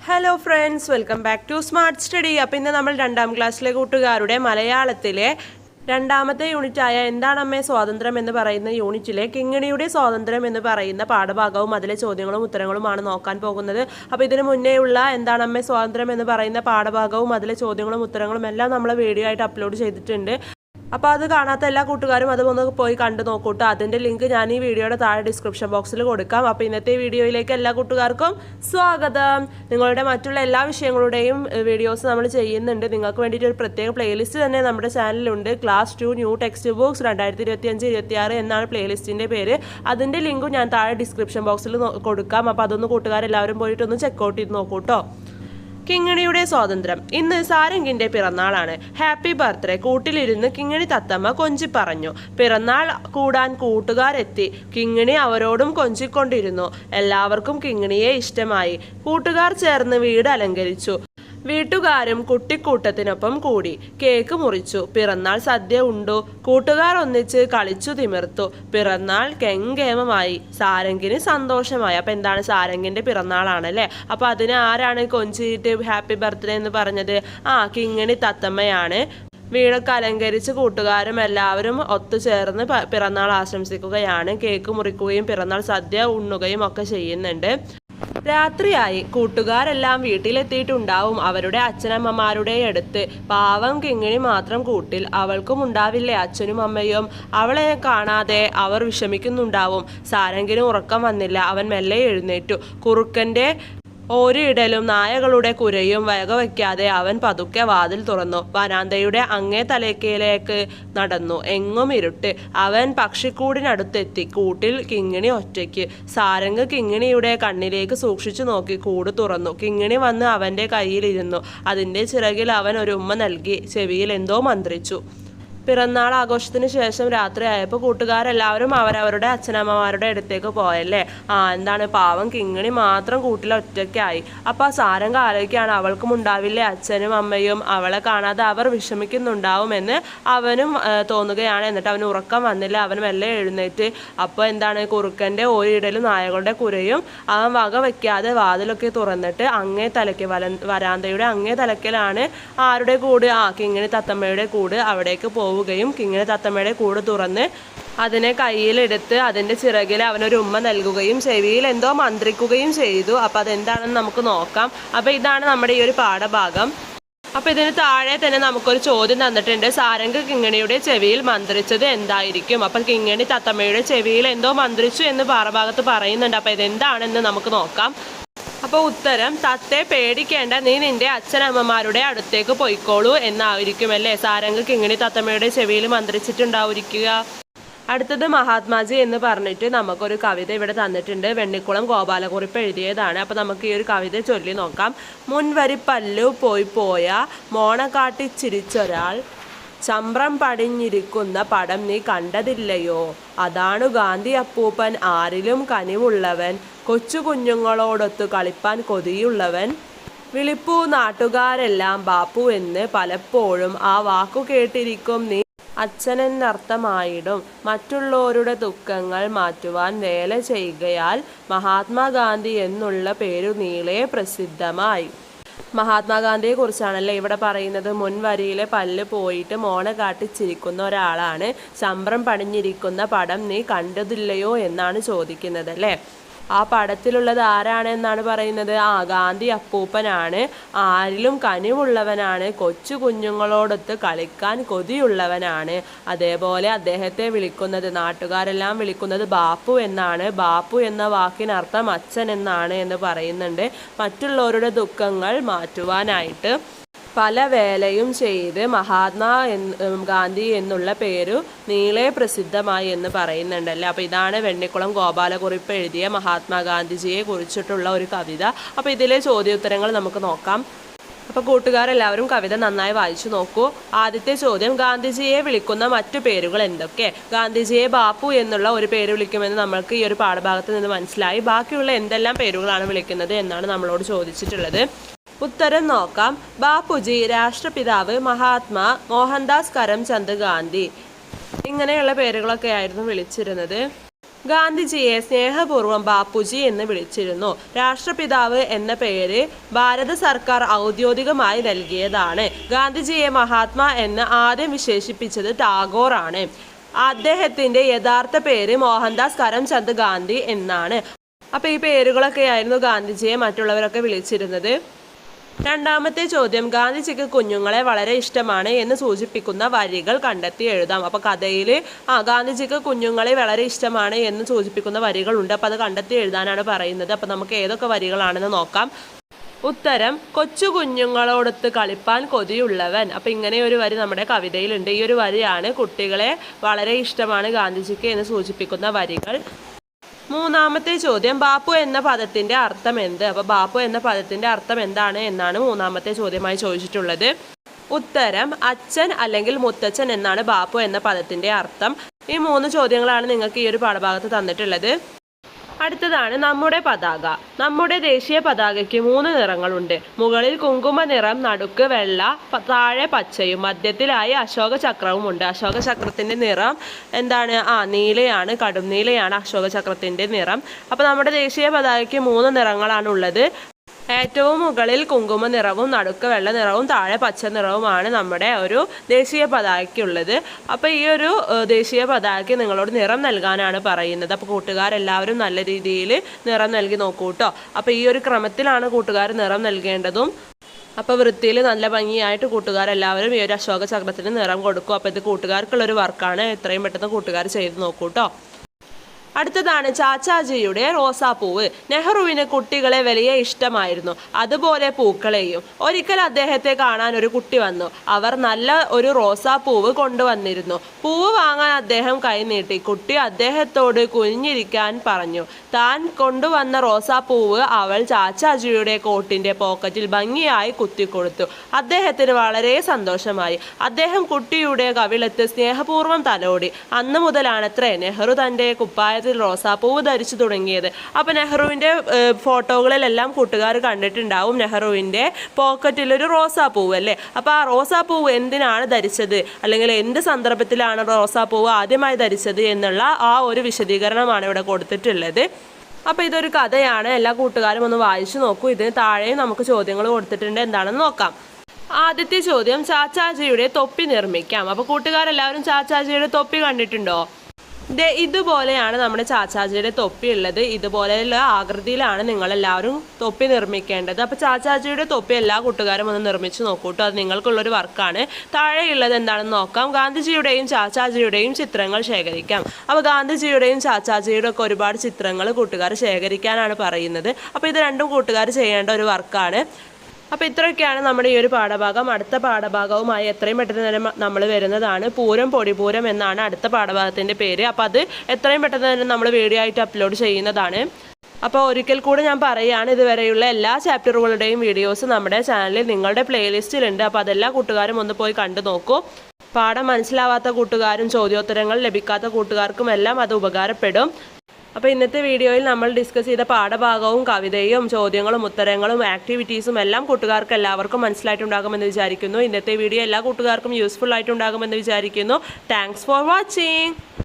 Hello friends welcome back to smart study അപ്പം ഇന്ന് നമ്മൾ രണ്ടാം ക്ലാസ്സിലെ കൂട്ടുകാരുടെ മലയാളത്തിലെ രണ്ടാമത്തെ യൂണിറ്റായ എന്താണമ്മേ സ്വാതന്ത്ര്യം എന്ന് പറയുന്ന യൂണിറ്റിലെ കിങ്ങിണിയുടെ സ്വാതന്ത്ര്യം എന്ന് പറയുന്ന പാഠഭാഗവും അതിലെ ചോദ്യങ്ങളും ഉത്തരങ്ങളുമാണ് നോക്കാൻ പോകുന്നത്. അപ്പോൾ ഇതിനു മുന്നേ ഉള്ള എന്താണമ്മേ സ്വാതന്ത്ര്യം എന്ന് പറയുന്ന പാഠഭാഗവും അതിലെ ചോദ്യങ്ങളും ഉത്തരങ്ങളും എല്ലാം നമ്മൾ വീഡിയോ ആയിട്ട് അപ്ലോഡ് ചെയ്തിട്ടുണ്ട്. അപ്പോൾ അത് കാണാത്ത എല്ലാ കൂട്ടുകാരും അത് ഒന്ന് പോയി കണ്ടു നോക്കൂട്ടോ. അതിന്റെ ലിങ്ക് ഞാൻ ഈ വീഡിയോയുടെ താഴെ ഡിസ്ക്രിപ്ഷൻ ബോക്സിൽ കൊടുക്കാം. അപ്പോൾ ഇന്നത്തെ വീഡിയോയിലേക്ക് എല്ലാ കൂട്ടുകാർക്കും സ്വാഗതം. നിങ്ങളുടെ മറ്റുള്ള എല്ലാ വിഷയങ്ങളുടെയും വീഡിയോസ് നമ്മൾ ചെയ്യുന്നുണ്ട്. നിങ്ങൾക്ക് വേണ്ടിയിട്ട് ഒരു പ്രത്യേക പ്ലേലിസ്റ്റ് തന്നെ നമ്മുടെ ചാനലിലുണ്ട് class two new text books രണ്ടായിരത്തി ഇരുപത്തി അഞ്ച് ഇരുപത്തി ആറ് എന്നാണ് പ്ലേലിസ്റ്റിന്റെ പേര് അതിന്റെ ലിങ്കും ഞാൻ താഴെ ഡിസ്ക്രിപ്ഷൻ ബോക്സിൽ കൊടുക്കാം. അപ്പോൾ അതൊന്ന് കൂട്ടുകാരെല്ലാവരും പോയിട്ടൊന്ന് ചെക്കൗട്ട് ചെയ്ത് നോക്കൂട്ടോ. കിങ്ങിണിയുടെ സ്വാതന്ത്ര്യം. ഇന്ന് സാരംഗിന്റെ പിറന്നാളാണ്. ഹാപ്പി ബർത്ത്ഡേ കൂട്ടിലിരുന്ന് കിങ്ങിണി തത്തമ്മ കൊഞ്ചി പറഞ്ഞു. പിറന്നാൾ കൂടാൻ കൂട്ടുകാരെത്തി. കിങ്ങിണി അവരോടും കൊഞ്ചിക്കൊണ്ടിരുന്നു. എല്ലാവർക്കും കിങ്ങിണിയെ ഇഷ്ടമായി. കൂട്ടുകാർ ചേർന്ന് വീട് അലങ്കരിച്ചു. വീട്ടുകാരും കുട്ടിക്കൂട്ടത്തിനൊപ്പം കൂടി കേക്ക് മുറിച്ചു. പിറന്നാൾ സദ്യ ഉണ്ടു? കൂട്ടുകാർ ഒന്നിച്ച് കളിച്ചു തിമിർത്തു. പിറന്നാൾ കെങ്കേമമായി. സാരംഗിന് സന്തോഷമായി. അപ്പൊ എന്താണ് സാരംഗിന്റെ പിറന്നാളാണ് അല്ലേ അപ്പൊ അതിന് ആരാണ് കൊഞ്ചിയിട്ട് ഹാപ്പി ബർത്ത്ഡേ എന്ന് പറഞ്ഞത്? ആ കിങ്ങിണി തത്തമ്മയാണ്. വീടൊക്കെ അലങ്കരിച്ച് കൂട്ടുകാരും എല്ലാവരും ഒത്തുചേർന്ന് പിറന്നാൾ ആശംസിക്കുകയാണ്. കേക്ക് മുറിക്കുകയും പിറന്നാൾ സദ്യ ഉണ്ണുകയും ഒക്കെ ചെയ്യുന്നുണ്ട്. രാത്രിയായി കൂട്ടുകാരെല്ലാം വീട്ടിലെത്തിയിട്ടുണ്ടാവും അവരുടെ അച്ഛനമ്മമാരുടെ അടുത്ത്. പാവം കിങ്ങിണി മാത്രം കൂട്ടിൽ അവൾക്കും ഉണ്ടാവില്ലേ അച്ഛനും അമ്മയും? അവളെ കാണാതെ അവർ വിഷമിക്കുന്നുണ്ടാവും. സാരംഗിന് ഉറക്കം വന്നില്ല. അവൻ മെല്ലെ എഴുന്നേറ്റു. കുറുക്കന്റെ ഓരിയിടലും നായകളുടെ കുരയും വകവയ്ക്കാതെ അവൻ പതുക്കെ വാതിൽ തുറന്നു. വരാന്തയുടെ അങ്ങേ തലേക്കയിലേക്ക് നടന്നു. എങ്ങും ഇരുട്ട്. അവൻ പക്ഷിക്കൂടിനടുത്തെത്തി. കൂട്ടിൽ കിങ്ങിണി ഒറ്റയ്ക്ക്. സാരംഗ് കിങ്ങിണിയുടെ കണ്ണിലേക്ക് സൂക്ഷിച്ചു നോക്കി. കൂട് തുറന്നു. കിങ്ങിണി വന്ന് അവന്റെ കയ്യിലിരുന്നു. അതിന്റെ ചിറകിൽ അവൻ ഒരു ഉമ്മ നൽകി. ചെവിയിൽ എന്തോ മന്ത്രിച്ചു. പിറന്നാൾ ആഘോഷത്തിന് ശേഷം രാത്രി ആയപ്പോൾ കൂട്ടുകാരെല്ലാവരും അവരവരുടെ അച്ഛനമ്മമാരുടെ അടുത്തേക്ക് പോയല്ലേ? ആ എന്താണ്? പാവം കിങ്ങിണി മാത്രം കൂട്ടിൽ ഒറ്റയ്ക്കായി. അപ്പം ആ സാരം ആലോചിക്കുകയാണ് അവൾക്കും ഉണ്ടാവില്ലേ? അച്ഛനും അമ്മയും അവളെ കാണാതെ അവർ വിഷമിക്കുന്നുണ്ടാവുമെന്ന് അവനും തോന്നുകയാണ്. എന്നിട്ട് അവന് ഉറക്കം വന്നില്ല. അവൻ മെല്ലെ എഴുന്നേറ്റ്. അപ്പോൾ എന്താണ്? കുറുക്കന്റെ ഒരിടലും നായകളുടെ കുരയും അവൻ വക വയ്ക്കാതെ വാതിലൊക്കെ തുറന്നിട്ട് അങ്ങേ തലയ്ക്ക് വല വരാന്തയുടെ അങ്ങേ തലക്കലാണ് ആരുടെ കൂട്? ആ കിങ്ങിണി തത്തമ്മയുടെ കൂട് അവിടേക്ക് പോവുകയും കിങ്ങിണി തത്തമ്മയുടെ കൂട് തുറന്ന് അതിനെ കയ്യിലെടുത്ത് അതിന്റെ ചിറകിൽ അവനൊരു ഉമ്മ നൽകുകയും ചെവിയിൽ എന്തോ മന്ത്രിക്കുകയും ചെയ്തു. അപ്പോൾ അതെന്താണെന്ന് നമുക്ക് നോക്കാം. അപ്പോൾ ഇതാണ് നമ്മുടെ ഈ ഒരു പാഠഭാഗം. അപ്പോൾ ഇതിന് താഴെ തന്നെ നമുക്കൊരു ചോദ്യം തന്നിട്ടുണ്ട്. സാരംഗ് കിങ്ങണിയുടെ ചെവിയിൽ മന്ത്രിച്ചത് എന്തായിരിക്കും? അപ്പോൾ കിങ്ങിണി തത്തമ്മയുടെ ചെവിയിൽ എന്തോ മന്ത്രിച്ചു എന്ന് പാറഭാഗത്ത് പറയുന്നുണ്ട്. അപ്പോൾ ഇതെന്താണെന്ന് നമുക്ക് നോക്കാം. അപ്പോൾ ഉത്തരം തത്തെ പേടിക്കേണ്ട നീ നിന്റെ അച്ഛനമ്മമാരുടെ അടുത്തേക്ക് പോയിക്കോളൂ എന്നായിരിക്കും അല്ലേ? സാരംഗ് ഇങ്ങനെ തത്തമ്മയുടെ ചെവിയിൽ മന്ത്രിച്ചിട്ടുണ്ടാവുക അടുത്തത് മഹാത്മാജി എന്ന് പറഞ്ഞിട്ട് നമുക്കൊരു കവിത ഇവിടെ തന്നിട്ടുണ്ട്. വെണ്ണിക്കുളം ഗോപാലകുറിപ്പ് എഴുതിയതാണ്. അപ്പോൾ നമുക്ക് ഈ ഒരു കവിത ചൊല്ലി നോക്കാം. മുൻവരി പല്ലു പോയി പോയ മോണക്കാട്ടി ചിരിച്ചൊരാൾ ചമ്പ്രം പടിഞ്ഞിരിക്കുന്ന പടം നീ കണ്ടതില്ലയോ? അതാണു ഗാന്ധി അപ്പൂപ്പൻ ആരിലും കനിവുള്ളവൻ. കൊച്ചു കുഞ്ഞുങ്ങളോടൊത്ത് കളിപ്പാൻ കൊതിയുള്ളവൻ വിളിപ്പൂ നാട്ടുകാരെല്ലാം ബാപ്പു എന്ന് പലപ്പോഴും ആ വാക്കു കേട്ടിരിക്കും നീ. അച്ഛനെന്നർത്ഥമായിടും മറ്റുള്ളവരുടെ ദുഃഖങ്ങൾ മാറ്റുവാൻ വേല ചെയ്യുകയാൽ മഹാത്മാഗാന്ധി എന്നുള്ള പേരു നീളെ പ്രസിദ്ധമായി. മഹാത്മാഗാന്ധിയെ കുറിച്ചാണല്ലേ ഇവിടെ പറയുന്നത്? മുൻവരിയിലെ പല്ല് പോയിട്ട് മോണ കാട്ടിച്ചിരിക്കുന്ന ഒരാളാണ്. ശമ്പ്രം പണിഞ്ഞിരിക്കുന്ന പടം നീ കണ്ടതില്ലയോ എന്നാണ് ചോദിക്കുന്നത് അല്ലേ ആ പടത്തിലുള്ളത് ആരാണെന്നാണ് പറയുന്നത്? ആ ഗാന്ധി അപ്പൂപ്പനാണ്. ആരിലും കനിവുള്ളവനാണ്. കൊച്ചു കുഞ്ഞുങ്ങളോടൊത്ത് കളിക്കാൻ കൊതിയുള്ളവനാണ്. അതേപോലെ അദ്ദേഹത്തെ വിളിക്കുന്നത് നാട്ടുകാരെല്ലാം വിളിക്കുന്നത് ബാപ്പു എന്നാണ്. ബാപ്പു എന്ന വാക്കിനർത്ഥം അച്ഛൻ എന്നാണ് എന്ന് പറയുന്നുണ്ട്. മറ്റുള്ളവരുടെ ദുഃഖങ്ങൾ മാറ്റുവാനായിട്ട് പല വേലയും ചെയ്ത് മഹാത്മാ എന്ന് ഗാന്ധി എന്നുള്ള പേരു നീളെ പ്രസിദ്ധമായി എന്ന് പറയുന്നുണ്ടല്ലേ? അപ്പോൾ ഇതാണ് വെണ്ണിക്കുളം ഗോപാലകുറിപ്പ് എഴുതിയ മഹാത്മാഗാന്ധിജിയെ കുറിച്ചിട്ടുള്ള ഒരു കവിത. അപ്പോൾ ഇതിലെ ചോദ്യോത്തരങ്ങൾ നമുക്ക് നോക്കാം. അപ്പോൾ കൂട്ടുകാരെല്ലാവരും കവിത നന്നായി വായിച്ചു നോക്കൂ. ആദ്യത്തെ ചോദ്യം ഗാന്ധിജിയെ വിളിക്കുന്ന മറ്റു പേരുകൾ എന്തൊക്കെ? ഗാന്ധിജിയെ ബാപ്പു എന്നുള്ള ഒരു പേര് വിളിക്കുമെന്ന് നമ്മൾക്ക് ഈ ഒരു പാഠഭാഗത്ത് നിന്ന് മനസ്സിലായി. ബാക്കിയുള്ള എന്തെല്ലാം പേരുകളാണ് വിളിക്കുന്നത് എന്നാണ് നമ്മളോട് ചോദിച്ചിട്ടുള്ളത്. ഉത്തരം നോക്കാം. ബാപ്പുജി രാഷ്ട്രപിതാവ് മഹാത്മാ മോഹൻദാസ് കരംചന്ദ് ഗാന്ധി. ഇങ്ങനെയുള്ള പേരുകളൊക്കെ ആയിരുന്നു വിളിച്ചിരുന്നത്. ഗാന്ധിജിയെ സ്നേഹപൂർവം ബാപ്പുജി എന്ന് വിളിച്ചിരുന്നു. രാഷ്ട്രപിതാവ് എന്ന പേര് ഭാരത സർക്കാർ ഔദ്യോഗികമായി നൽകിയതാണ്. ഗാന്ധിജിയെ മഹാത്മാ എന്ന് ആദ്യം വിശേഷിപ്പിച്ചത് ടാഗോർ ആണ് അദ്ദേഹത്തിന്റെ യഥാർത്ഥ പേര് മോഹൻദാസ് കരംചന്ദ് ഗാന്ധി എന്നാണ്. അപ്പോൾ ഈ പേരുകളൊക്കെ ആയിരുന്നു ഗാന്ധിജിയെ മറ്റുള്ളവരൊക്കെ വിളിച്ചിരുന്നത്. രണ്ടാമത്തെ ചോദ്യം ഗാന്ധിജിക്ക് കുഞ്ഞുങ്ങളെ വളരെ ഇഷ്ടമാണ് എന്ന് സൂചിപ്പിക്കുന്ന വരികൾ കണ്ടെത്തി എഴുതാം. അപ്പോൾ കഥയിൽ ആ ഗാന്ധിജിക്ക് കുഞ്ഞുങ്ങളെ വളരെ ഇഷ്ടമാണ് എന്ന് സൂചിപ്പിക്കുന്ന വരികളുണ്ട്. അപ്പോൾ അത് കണ്ടെത്തി എഴുതാനാണ് പറയുന്നത്. അപ്പോൾ നമുക്ക് ഏതൊക്കെ വരികളാണെന്ന് നോക്കാം. ഉത്തരം കൊച്ചു കുഞ്ഞുങ്ങളോടൊത്ത് കളിപ്പാൻ കൊതിയുള്ളവൻ. അപ്പൊ ഇങ്ങനെ ഒരു വരി നമ്മുടെ കവിതയിലുണ്ട്. ഈ ഒരു വരിയാണ് കുട്ടികളെ വളരെ ഇഷ്ടമാണ് ഗാന്ധിജിക്ക് എന്ന് സൂചിപ്പിക്കുന്ന വരികൾ. മൂന്നാമത്തെ ചോദ്യം ബാപ്പു എന്ന പദത്തിന്റെ അർത്ഥം എന്ത് അപ്പോൾ ബാപ്പു എന്ന പദത്തിന്റെ അർത്ഥം എന്താണ് എന്നാണ് മൂന്നാമത്തെ ചോദ്യമായി ചോദിച്ചിട്ടുള്ളത്. ഉത്തരം അച്ഛൻ അല്ലെങ്കിൽ മുത്തച്ഛൻ എന്നാണ് ബാപ്പു എന്ന പദത്തിന്റെ അർത്ഥം. ഈ മൂന്ന് ചോദ്യങ്ങളാണ് നിങ്ങൾക്ക് ഈ ഒരു പാഠഭാഗത്ത് തന്നിട്ടുള്ളത്. അടുത്തതാണ് നമ്മുടെ പതാക. നമ്മുടെ ദേശീയ പതാകയ്ക്ക് മൂന്ന് നിറങ്ങളുണ്ട്. മുകളിൽ കുങ്കുമ നിറം നടുക്ക് വെള്ള താഴെ പച്ചയും മധ്യത്തിലായി അശോക ചക്രവും ഉണ്ട്. അശോക ചക്രത്തിന്റെ നിറം എന്താണ്? ആ നീലയാണ് കടും നീലയാണ് അശോക ചക്രത്തിന്റെ നിറം. അപ്പോൾ നമ്മുടെ ദേശീയ പതാകയ്ക്ക് മൂന്ന് നിറങ്ങളാണ് ഉള്ളത് ഏറ്റവും മുകളിൽ കുങ്കുമ നിറവും നടുക്ക് വെള്ള നിറവും താഴെ പച്ച നിറവുമാണ് നമ്മുടെ ഒരു ദേശീയ പതാകയ്ക്കുള്ളത്. അപ്പോൾ ഈ ഒരു ദേശീയ പതാക നിങ്ങളോട് നിറം നൽകാനാണ് പറയുന്നത്. അപ്പോൾ കൂട്ടുകാരെല്ലാവരും നല്ല രീതിയിൽ നിറം നൽകി നോക്കൂ കേട്ടോ അപ്പോൾ ഈ ഒരു ക്രമത്തിലാണ് കൂട്ടുകാർ നിറം നൽകേണ്ടതും. അപ്പോൾ വൃത്തിയിൽ നല്ല ഭംഗിയായിട്ട് കൂട്ടുകാരെല്ലാവരും ഈ ഒരു അശോക ചക്രത്തിന് നിറം കൊടുക്കും. അപ്പോൾ ഇത് കൂട്ടുകാർക്കുള്ളൊരു വർക്കാണ്. എത്രയും പെട്ടെന്ന് കൂട്ടുകാർ ചെയ്ത് നോക്കൂ കേട്ടോ അടുത്തതാണ് ചാച്ചാജിയുടെ റോസാപ്പൂവ്. നെഹ്റുവിന് കുട്ടികളെ വലിയ ഇഷ്ടമായിരുന്നു. അതുപോലെ പൂക്കളെയും. ഒരിക്കൽ അദ്ദേഹത്തെ കാണാൻ ഒരു കുട്ടി വന്നു. അവർ നല്ല ഒരു റോസാപ്പൂവ് കൊണ്ടുവന്നിരുന്നു. പൂവ് വാങ്ങാൻ അദ്ദേഹം കൈനീട്ടി കുട്ടി അദ്ദേഹത്തോട് കുഞ്ഞിരിക്കാൻ പറഞ്ഞു. താൻ കൊണ്ടുവന്ന റോസാപ്പൂവ് അവൾ ചാച്ചാജിയുടെ കോട്ടിന്റെ പോക്കറ്റിൽ ഭംഗിയായി കുത്തിക്കൊടുത്തു. അദ്ദേഹത്തിന് വളരെ സന്തോഷമായി. അദ്ദേഹം കുട്ടിയുടെ കവിളത്ത് സ്നേഹപൂർവം തലോടി. അന്നു മുതലാണത്രേ നെഹ്റു തന്റെ കുപ്പായത്തിൽ റോസാപ്പൂവ് ധരിച്ചു തുടങ്ങിയത്. അപ്പോൾ നെഹ്റുവിന്റെ ഫോട്ടോകളിലെല്ലാം കൂട്ടുകാർ കണ്ടിട്ടുണ്ടാവും നെഹ്റുവിന്റെ പോക്കറ്റിലൊരു റോസാപ്പൂവ് അല്ലേ? അപ്പോൾ ആ റോസാപ്പൂവ് എന്തിനാണ് ധരിച്ചത്? അല്ലെങ്കിൽ എന്ത് സന്ദർഭത്തിലാണ് റോസാപ്പൂവ് ആദ്യമായി ധരിച്ചത് എന്നുള്ള ആ ഒരു വിശദീകരണമാണ് ഇവിടെ കൊടുത്തിട്ടുള്ളത്. അപ്പോൾ ഇതൊരു കഥയാണ്. എല്ലാ കൂട്ടുകാരും ഒന്ന് വായിച്ചു നോക്കൂ. ഇതിന് താഴെയും നമുക്ക് ചോദ്യങ്ങൾ കൊടുത്തിട്ടുണ്ട്. എന്താണെന്ന് നോക്കാം. ആദ്യത്തെ ചോദ്യം ചാച്ചാജിയുടെ തൊപ്പി നിർമ്മിക്കാം. അപ്പോൾ കൂട്ടുകാരെല്ലാവരും ചാച്ചാജിയുടെ തൊപ്പി കണ്ടിട്ടുണ്ടോ? ഇതുപോലെയാണ് നമ്മുടെ ചാച്ചാജിയുടെ തൊപ്പി ഉള്ളത് ഇതുപോലെയുള്ള ആകൃതിയിലാണ് നിങ്ങളെല്ലാവരും തൊപ്പി നിർമ്മിക്കേണ്ടത്. അപ്പോൾ ചാച്ചാജിയുടെ തൊപ്പി എല്ലാ കൂട്ടുകാരും ഒന്ന് നിർമ്മിച്ച് നോക്കൂട്ടോ. അത് നിങ്ങൾക്കുള്ളൊരു വർക്കാണ്. താഴെയുള്ളത് എന്താണെന്ന് നോക്കാം. ഗാന്ധിജിയുടെയും ചാച്ചാജിയുടെയും ചിത്രങ്ങൾ ശേഖരിക്കാം. അപ്പോൾ ഗാന്ധിജിയുടെയും ചാച്ചാജിയുടെ ഒക്കെ ഒരുപാട് ചിത്രങ്ങൾ കൂട്ടുകാർ ശേഖരിക്കാനാണ് പറയുന്നത്. അപ്പോൾ ഇത് രണ്ടും കൂട്ടുകാർ ചെയ്യേണ്ട ഒരു വർക്കാണ്. അപ്പോൾ ഇത്രയൊക്കെയാണ് നമ്മുടെ ഈ ഒരു പാഠഭാഗം. അടുത്ത പാഠഭാഗവുമായി എത്രയും പെട്ടെന്ന് തന്നെ നമ്മൾ വരുന്നതാണ്. പൂരം പൊടിപൂരം എന്നാണ് അടുത്ത പാഠഭാഗത്തിന്റെ പേര്. അപ്പോൾ അത് എത്രയും പെട്ടെന്ന് തന്നെ നമ്മൾ വീഡിയോ ആയിട്ട് അപ്ലോഡ് ചെയ്യുന്നതാണ്. അപ്പോൾ ഒരിക്കൽ കൂടെ ഞാൻ പറയുകയാണ് ഇതുവരെയുള്ള എല്ലാ ചാപ്റ്ററുകളുടെയും വീഡിയോസ് നമ്മുടെ ചാനലിൽ നിങ്ങളുടെ പ്ലേലിസ്റ്റിലുണ്ട് അപ്പോൾ അതെല്ലാ കൂട്ടുകാരും ഒന്ന് പോയി കണ്ടു നോക്കൂ. പാഠം മനസ്സിലാവാത്ത കൂട്ടുകാരും ചോദ്യോത്തരങ്ങൾ ലഭിക്കാത്ത കൂട്ടുകാർക്കും എല്ലാം അത് ഉപകാരപ്പെടും. അപ്പോൾ ഇന്നത്തെ വീഡിയോയിൽ നമ്മൾ ഡിസ്കസ് ചെയ്ത പാഠഭാഗവും കവിതയും ചോദ്യങ്ങളും ഉത്തരങ്ങളും ആക്ടിവിറ്റീസും എല്ലാം കൂട്ടുകാർക്ക് എല്ലാവർക്കും മനസ്സിലായിട്ടുണ്ടാകുമെന്ന് വിചാരിക്കുന്നു. ഇന്നത്തെ വീഡിയോ എല്ലാ കൂട്ടുകാർക്കും യൂസ്ഫുൾ ആയിട്ടുണ്ടാകുമെന്ന് വിചാരിക്കുന്നു. Thanks for watching